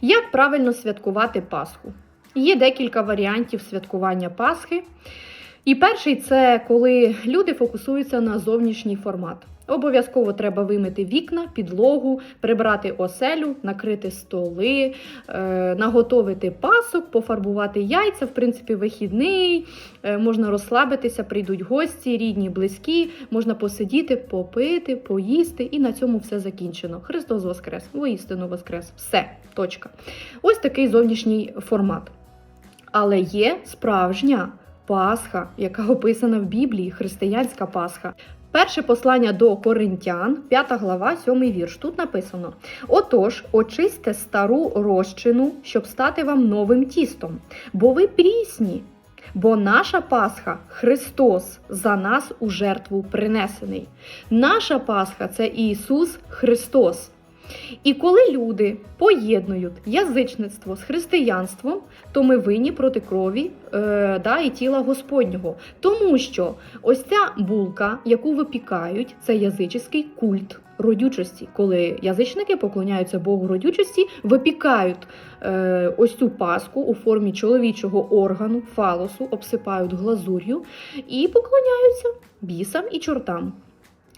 Як правильно святкувати Пасху? Є декілька варіантів святкування Пасхи. І перший це коли люди фокусуються на зовнішній формат. Обов'язково треба вимити вікна, підлогу, прибрати оселю, накрити столи, е, наготовити пасок, пофарбувати яйця. В принципі, вихідний, е, можна розслабитися, прийдуть гості, рідні, близькі, можна посидіти, попити, поїсти, і на цьому все закінчено. Христос Воскрес, воістину Воскрес. Все, точка. Ось такий зовнішній формат. Але є справжня Пасха, яка описана в Біблії, християнська Пасха. Перше послання до Коринтян, 5 глава, 7 вірш. Тут написано: Отож, очисте стару розчину, щоб стати вам новим тістом, бо ви прісні. Бо наша Пасха Христос за нас у жертву принесений. Наша Пасха це Ісус Христос. І коли люди поєднують язичництво з християнством, то ми винні проти крові е, да, і тіла Господнього. Тому що ось ця булка, яку випікають, це язичний культ родючості. Коли язичники поклоняються Богу родючості, випікають е, ось цю паску у формі чоловічого органу, фалосу, обсипають глазур'ю і поклоняються бісам і чортам.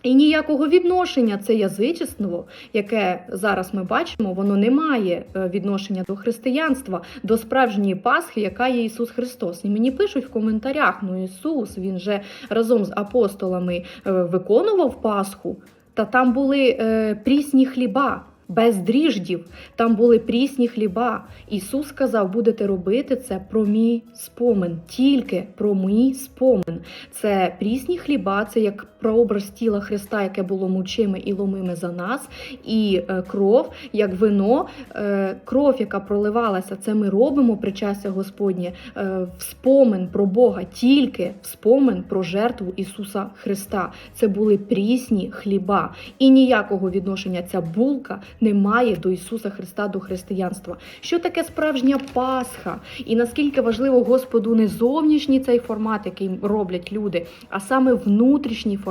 І ніякого відношення це язичество, яке зараз ми бачимо, воно не має е, відношення до християнства, до справжньої Пасхи, яка є Ісус Христос. І мені пишуть в коментарях: ну Ісус, Він же разом з апостолами е, виконував Пасху, та там були е, прісні хліба. Без дріждів там були прісні хліба. Ісус сказав, будете робити це про мій спомин, тільки про мій спомин. Це прісні хліба, це як прообраз тіла Христа, яке було мучиме і ломиме за нас, і е, кров, як вино, е, кров, яка проливалася, це ми робимо причастя Господнє е, в спомин про Бога, тільки в спомин про жертву Ісуса Христа. Це були прісні хліба, і ніякого відношення ця булка не має до Ісуса Христа, до християнства. Що таке справжня Пасха? І наскільки важливо Господу не зовнішній цей формат, який роблять люди, а саме внутрішній формат.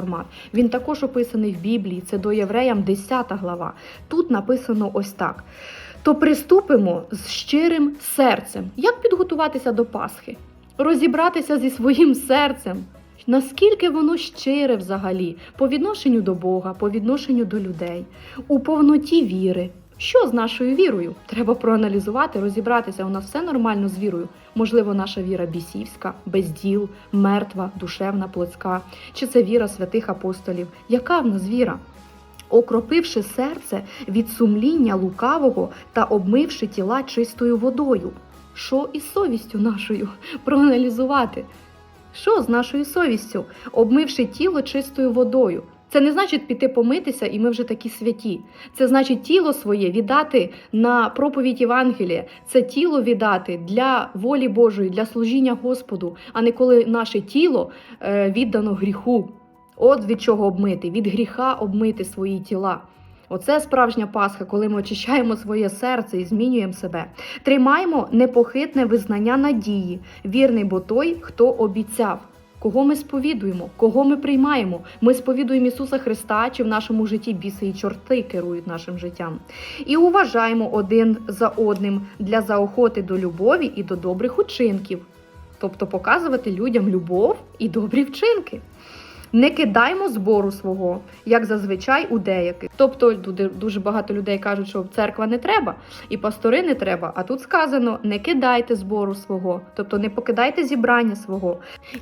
Він також описаний в Біблії. Це до Євреям 10 глава. Тут написано ось так. То приступимо з щирим серцем. Як підготуватися до Пасхи? Розібратися зі своїм серцем. Наскільки воно щире взагалі по відношенню до Бога, по відношенню до людей, у повноті віри. Що з нашою вірою? Треба проаналізувати, розібратися. У нас все нормально з вірою. Можливо, наша віра бісівська, без діл, мертва, душевна, плотська, чи це віра святих апостолів? Яка в нас віра? Окропивши серце від сумління лукавого та обмивши тіла чистою водою. Що із совістю нашою проаналізувати? Що з нашою совістю, обмивши тіло чистою водою? Це не значить піти помитися, і ми вже такі святі. Це значить тіло своє віддати на проповідь Євангелія, це тіло віддати для волі Божої, для служіння Господу, а не коли наше тіло е, віддано гріху. От від чого обмити, від гріха обмити свої тіла. Оце справжня Пасха, коли ми очищаємо своє серце і змінюємо себе. Тримаємо непохитне визнання надії, вірний бо той, хто обіцяв. Кого ми сповідуємо, кого ми приймаємо? Ми сповідуємо Ісуса Христа, чи в нашому житті біси і чорти керують нашим життям. І уважаємо один за одним для заохоти до любові і до добрих учинків, тобто показувати людям любов і добрі вчинки. Не кидаймо збору свого, як зазвичай у деяких. Тобто дуже- багато людей кажуть, що церква не треба і пастори не треба. А тут сказано: не кидайте збору свого, тобто не покидайте зібрання свого.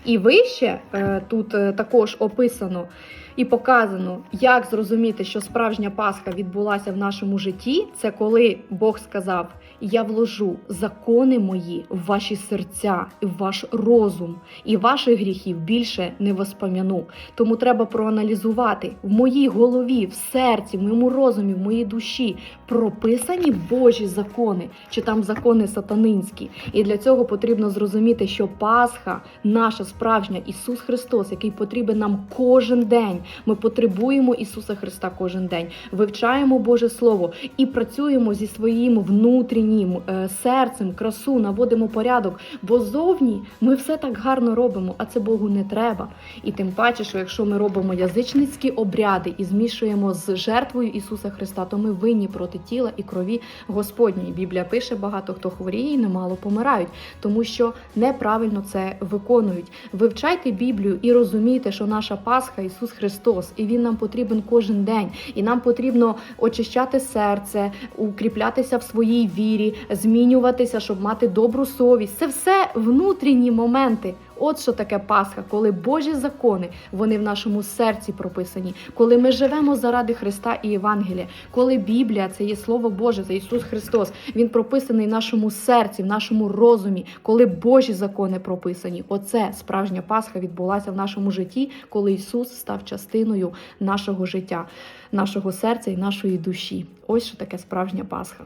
І вище е, тут е, також описано і показано, як зрозуміти, що справжня Пасха відбулася в нашому житті. Це коли Бог сказав: Я вложу закони мої в ваші серця, в ваш розум, і ваших гріхів більше не воспом'яну. Тому треба проаналізувати в моїй голові, в серці, в моєму розумі, в моїй душі прописані Божі закони, чи там закони сатанинські. І для цього потрібно зрозуміти, що Пасха, наша справжня Ісус Христос, який потрібен нам кожен день, Ми потребуємо Ісуса Христа кожен день, вивчаємо Боже Слово і працюємо зі своїм внутрішнім е, серцем, красу, наводимо порядок. Бо зовні ми все так гарно робимо, а це Богу не треба. І тим паче, що якщо ми робимо язичницькі обряди і змішуємо з жертвою Ісуса Христа, то ми винні проти тіла і крові Господньої. Біблія пише, багато хто хворіє і немало помирають, тому що неправильно це виконують. Вивчайте Біблію і розумійте, що наша Пасха Ісус Христос, і Він нам потрібен кожен день. І нам потрібно очищати серце, укріплятися в своїй вірі, змінюватися, щоб мати добру совість. Це все внутрішні моменти. От що таке Пасха, коли Божі закони вони в нашому серці прописані, коли ми живемо заради Христа і Євангелія, коли Біблія це є Слово Боже, це Ісус Христос, Він прописаний в нашому серці, в нашому розумі, коли Божі закони прописані. Оце справжня Пасха відбулася в нашому житті, коли Ісус став частиною нашого життя, нашого серця і нашої душі. Ось що таке справжня Пасха.